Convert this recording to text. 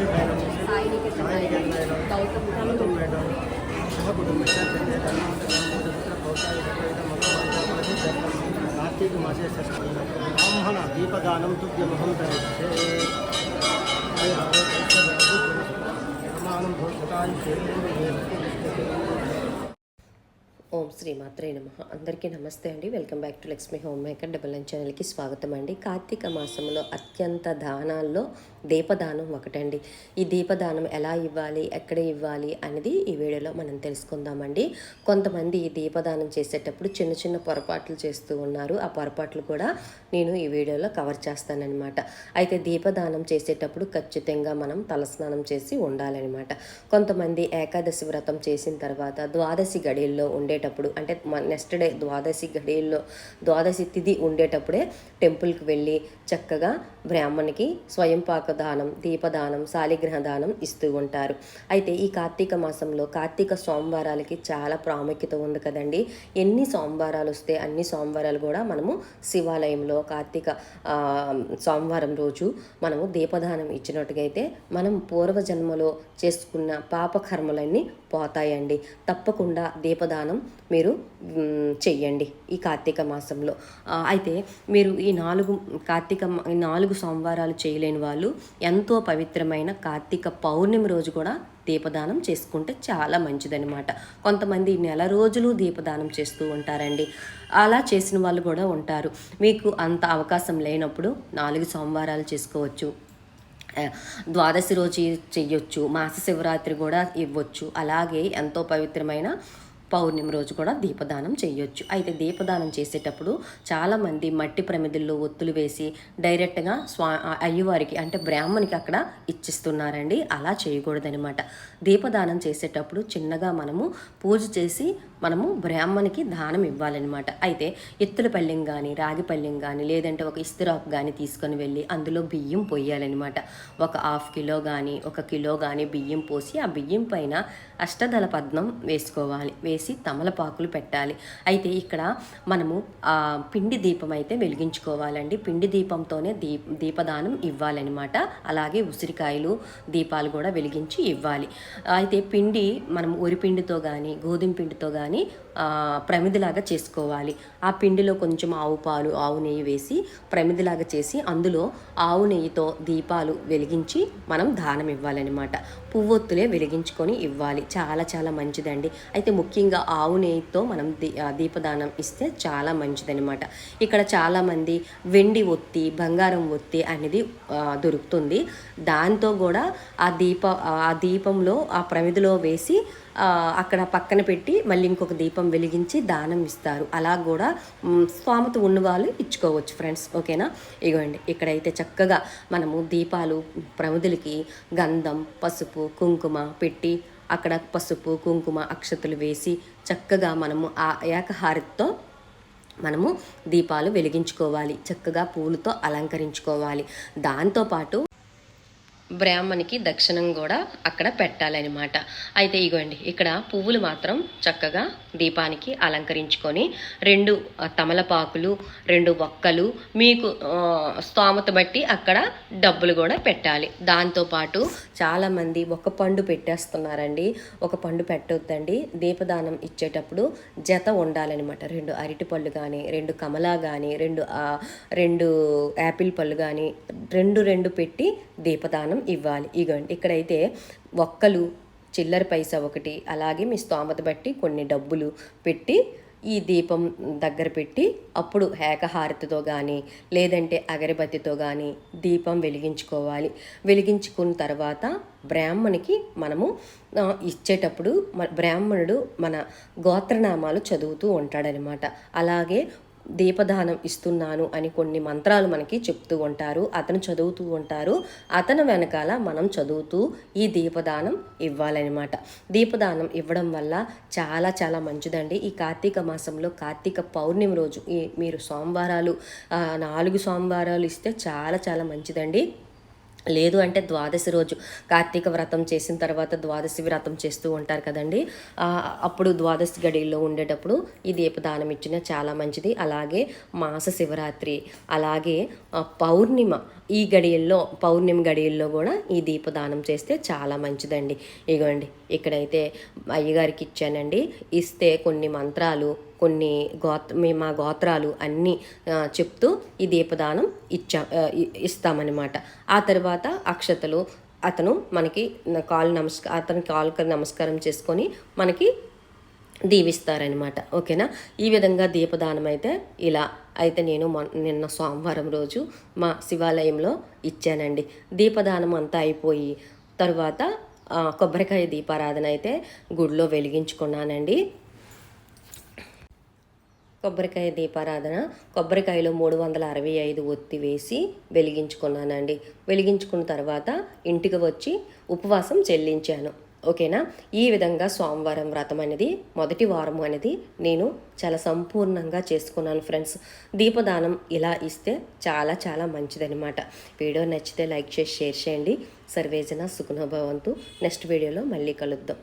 Lakshmi madam Sai madam Gautam madam సహకుటుంబ ఓం శ్రీ మాత్రే నమ. అందరికీ నమస్తే అండి. Welcome back to Lakshmi home maker double nine ఛానల్కి స్వాగతం అండి. కార్తీక మాసంలో అత్యంత దానాల్లో దీపదానం ఒకటండి. ఈ దీపదానం ఎలా ఇవ్వాలి ఎక్కడ ఇవ్వాలి అనేది ఈ వీడియోలో మనం తెలుసుకుందామండి. కొంతమంది ఈ దీపదానం చేసేటప్పుడు చిన్న చిన్న పొరపాట్లు చేస్తూ ఉన్నారు. ఆ పొరపాట్లు కూడా నేను ఈ వీడియోలో కవర్ చేస్తానన్నమాట. అయితే దీపదానం చేసేటప్పుడు ఖచ్చితంగా మనం తలస్నానం చేసి ఉండాలన్నమాట. కొంతమంది ఏకాదశి వ్రతం చేసిన తర్వాత ద్వాదశి గడియల్లో ఉండేటప్పుడు అంటే నెక్స్ట్ డే ద్వాదశి గడియల్లో ద్వాదశి తిథి ఉండేటప్పుడే టెంపుల్కి వెళ్ళి చక్కగా బ్రాహ్మణికి స్వయంపాక దానం దీపదానం శాలిగ్రహ దానం ఇస్తూ ఉంటారు. అయితే ఈ కార్తీక మాసంలో కార్తీక సోమవారాలకి చాలా ప్రాముఖ్యత ఉంది కదండి. ఎన్ని సోమవారాలు వస్తే అన్ని సోమవారాలు కూడా మనము శివాలయంలో కార్తీక సోమవారం రోజు మనము దీపదానం ఇచ్చినట్టుగైతే మనం పూర్వజన్మలో చేసుకున్న పాపకర్మలన్నీ పోతాయండి. తప్పకుండా దీపదానం మీరు చెయ్యండి ఈ కార్తీక మాసంలో. అయితే మీరు ఈ నాలుగు కార్తీక ఈ నాలుగు సోమవారాలు చేయలేని వాళ్ళు ఎంతో పవిత్రమైన కార్తీక పౌర్ణమి రోజు కూడా దీపదానం చేసుకుంటే చాలా మంచిదనమాట కొంతమంది నెల రోజులు దీపదానం చేస్తూ ఉంటారండి. అలా చేసిన వాళ్ళు కూడా ఉంటారు. మీకు అంత అవకాశం లేనప్పుడు నాలుగు సోమవారాలు చేసుకోవచ్చు. ద్వాదశి రోజు చెయ్యొచ్చు మాస శివరాత్రి కూడా ఇవ్వచ్చు. అలాగే ఎంతో పవిత్రమైన పౌర్ణమి రోజు కూడా దీపదానం చేయొచ్చు. అయితే దీపదానం చేసేటప్పుడు చాలామంది మట్టి ప్రమిదుల్లో ఒత్తులు వేసి డైరెక్ట్గా స్వా అయ్యవారికి అంటే బ్రాహ్మణికి అక్కడ ఇచ్చిస్తున్నారండి. అలా చేయకూడదనమాట దీపదానం చేసేటప్పుడు చిన్నగా మనము పూజ చేసి మనము బ్రాహ్మణికి దానం ఇవ్వాలన్నమాట. అయితే ఎత్తుల పళ్ళెం కానీ రాగి పళ్ళెం కానీ లేదంటే ఒక ఇస్తిరాకు కానీ తీసుకొని వెళ్ళి అందులో బియ్యం పోయాలన్నమాట. ఒక హాఫ్ కిలో కానీ ఒక కిలో కానీ బియ్యం పోసి ఆ బియ్యం పైన అష్టదళ పద్మం వేసుకోవాలి. వేసి తమలపాకులు పెట్టాలి. అయితే ఇక్కడ మనము పిండి దీపం అయితే వెలిగించుకోవాలండి. పిండి దీపంతోనే దీ దీపదానం ఇవ్వాలన్నమాట. అలాగే ఉసిరికాయలు దీపాలు కూడా వెలిగించి ఇవ్వాలి. అయితే పిండి మనం ఉరిపిండితో కానీ గోధుమ పిండితో కానీ ప్రమిదిలాగా చేసుకోవాలి. ఆ పిండిలో కొంచెం ఆవు పాలు ఆవు నెయ్యి వేసి ప్రమిదిలాగా చేసి అందులో ఆవు నెయ్యితో దీపాలు వెలిగించి మనం దానం ఇవ్వాలన్నమాట. పువ్వొత్తులే వెలిగించుకొని ఇవ్వాలి. చాలా చాలా మంచిదండి. అయితే ముఖ్యంగా ఇంకా ఆవు నెయ్యితో మనం దీ దీపదానం ఇస్తే చాలా మంచిదనమాట ఇక్కడ చాలామంది వెండి ఒత్తి బంగారం ఒత్తి అనేది దొరుకుతుంది. దాంతో కూడా ఆ దీప ఆ దీపంలో ఆ ప్రమిదిలో వేసి అక్కడ పక్కన పెట్టి మళ్ళీ ఇంకొక దీపం వెలిగించి దానం ఇస్తారు. అలా కూడా మ్, ఉన్న ఉన్నవాళ్ళు ఇచ్చుకోవచ్చు ఫ్రెండ్స్. ఓకేనా? ఇగోండి ఇక్కడైతే చక్కగా మనము దీపాలు ప్రముదులకి గంధం పసుపు కుంకుమ పెట్టి అక్కడ పసుపు కుంకుమ అక్షతలు వేసి చక్కగా మనము ఆ ఏకహారతితో మనము దీపాలు వెలిగించుకోవాలి. చక్కగా పూలతో అలంకరించుకోవాలి. దాంతోపాటు బ్రాహ్మణికి దక్షిణం కూడా అక్కడ పెట్టాలన్నమాట. అయితే ఇగోండి ఇక్కడ పువ్వులు మాత్రం చక్కగా దీపానికి అలంకరించుకొని రెండు తమలపాకులు రెండు ఒక్కలు మీకు స్తోమత బట్టి అక్కడ డబ్బులు కూడా పెట్టాలి. దాంతోపాటు చాలామంది ఒక పండు పెట్టేస్తున్నారండి. ఒక పండు పెట్టొద్దండి. దీపదానం ఇచ్చేటప్పుడు జత ఉండాలన్నమాట. రెండు అరటి పళ్ళు కానీ రెండు కమలా కానీ రెండు రెండు యాపిల్ పళ్ళు కానీ రెండు రెండు పెట్టి దీపదానం ఇవ్వాలి. ఇగోండి ఇక్కడైతే ఒక్కలు చిల్లర పైసా ఒకటి అలాగే మీ స్తోమత బట్టి కొన్ని డబ్బులు పెట్టి ఈ దీపం దగ్గర పెట్టి అప్పుడు ఏకహారతితో కానీ లేదంటే అగరబత్తితో కానీ దీపం వెలిగించుకోవాలి. వెలిగించుకున్న తర్వాత బ్రాహ్మణికి మనము ఇచ్చేటప్పుడు మన బ్రాహ్మణుడు మన గోత్రనామాలు చదువుతూ ఉంటాడనమాట. అలాగే దీపదానం ఇస్తున్నాను అని కొన్ని మంత్రాలు మనకి చెప్తూ ఉంటారు అతను చదువుతూ ఉంటారు. అతను వెనకాల మనం చదువుతూ ఈ దీపదానం ఇవ్వాలన్నమాట. దీపదానం ఇవ్వడం వల్ల చాలా చాలా మంచిదండి. ఈ కార్తీక మాసంలో కార్తీక పౌర్ణమి రోజు ఈ మీరు సోమవారాలు నాలుగు సోమవారాలు ఇస్తే చాలా చాలా మంచిదండి. లేదు అంటే ద్వాదశి రోజు. కార్తీక వ్రతం చేసిన తర్వాత ద్వాదశి వ్రతం చేస్తూ ఉంటారు కదండి. అప్పుడు ద్వాదశి గడిలో ఉండేటప్పుడు ఈ దీపదానం ఇచ్చిన చాలా మంచిది. అలాగే మాస శివరాత్రి అలాగే పౌర్ణిమ ఈ గడియల్లో పౌర్ణిమ గడియల్లో కూడా ఈ దీపదానం చేస్తే చాలా మంచిదండి. ఇగోండి ఇక్కడైతే అయ్యగారికి ఇచ్చానండి. ఇస్తే కొన్ని మంత్రాలు కొన్ని గోత్ర మా గోత్రాలు అన్నీ చెప్తూ ఈ దీపదానం ఇచ్చా ఇస్తామన్నమాట. ఆ తర్వాత అక్షతలు అతను మనకి కాల్ కాలు నమస్క అతను కాలుకి నమస్కారం చేసుకొని మనకి దీవిస్తారనమాట ఓకేనా? ఈ విధంగా దీపదానం అయితే ఇలా అయితే నేను మొ నిన్న సోమవారం రోజు మా శివాలయంలో ఇచ్చానండి. దీపదానం అంతా అయిపోయి తర్వాత కొబ్బరికాయ దీపారాధన అయితే గుడిలో వెలిగించుకున్నానండి. కొబ్బరికాయ దీపారాధన కొబ్బరికాయలో మూడు వందల అరవై ఐదు ఒత్తి వేసి వెలిగించుకున్నానండి. వెలిగించుకున్న తర్వాత ఇంటికి వచ్చి ఉపవాసం చెల్లించాను. ఓకేనా? ఈ విధంగా సోమవారం వ్రతం అనేది మొదటి వారం అనేది నేను చాలా సంపూర్ణంగా చేసుకున్నాను ఫ్రెండ్స్. దీపదానం ఇలా ఇస్తే చాలా చాలా మంచిదనమాట వీడియో నచ్చితే లైక్ చేసి షేర్ చేయండి. సర్వేజన సుఖనభవంతు నెక్స్ట్ వీడియోలో మళ్ళీ కలుద్దాం.